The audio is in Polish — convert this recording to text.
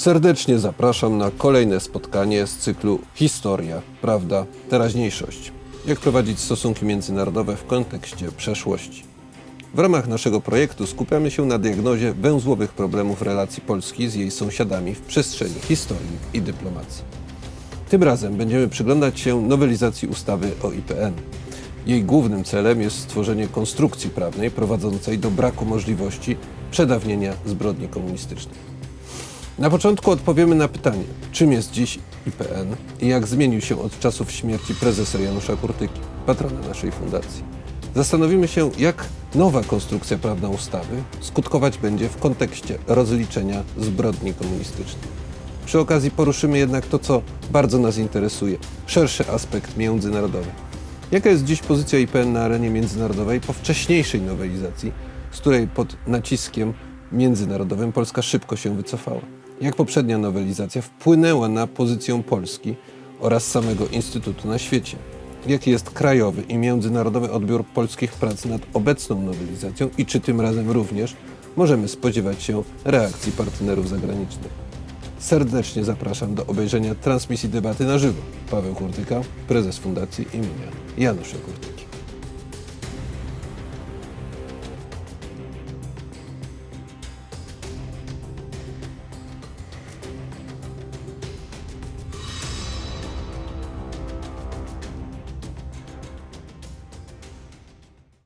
Serdecznie zapraszam na kolejne spotkanie z cyklu Historia, Prawda, Teraźniejszość. Jak prowadzić stosunki międzynarodowe w kontekście przeszłości. W ramach naszego projektu skupiamy się na diagnozie węzłowych problemów relacji Polski z jej sąsiadami w przestrzeni historii i dyplomacji. Tym razem będziemy przyglądać się nowelizacji ustawy o IPN. Jej głównym celem jest stworzenie konstrukcji prawnej prowadzącej do braku możliwości przedawnienia zbrodni komunistycznej. Na początku odpowiemy na pytanie, czym jest dziś IPN i jak zmienił się od czasów śmierci prezesa Janusza Kurtyki, patrona naszej fundacji. Zastanowimy się, jak nowa konstrukcja prawna ustawy skutkować będzie w kontekście rozliczenia zbrodni komunistycznej. Przy okazji poruszymy jednak to, co bardzo nas interesuje szerszy aspekt międzynarodowy. Jaka jest dziś pozycja IPN na arenie międzynarodowej po wcześniejszej nowelizacji, z której pod naciskiem międzynarodowym Polska szybko się wycofała? Jak poprzednia nowelizacja wpłynęła na pozycję Polski oraz samego Instytutu na świecie? Jaki jest krajowy i międzynarodowy odbiór polskich prac nad obecną nowelizacją i czy tym razem również możemy spodziewać się reakcji partnerów zagranicznych? Serdecznie zapraszam do obejrzenia transmisji debaty na żywo. Paweł Kurtyka, prezes Fundacji imienia Janusza Kurtyki.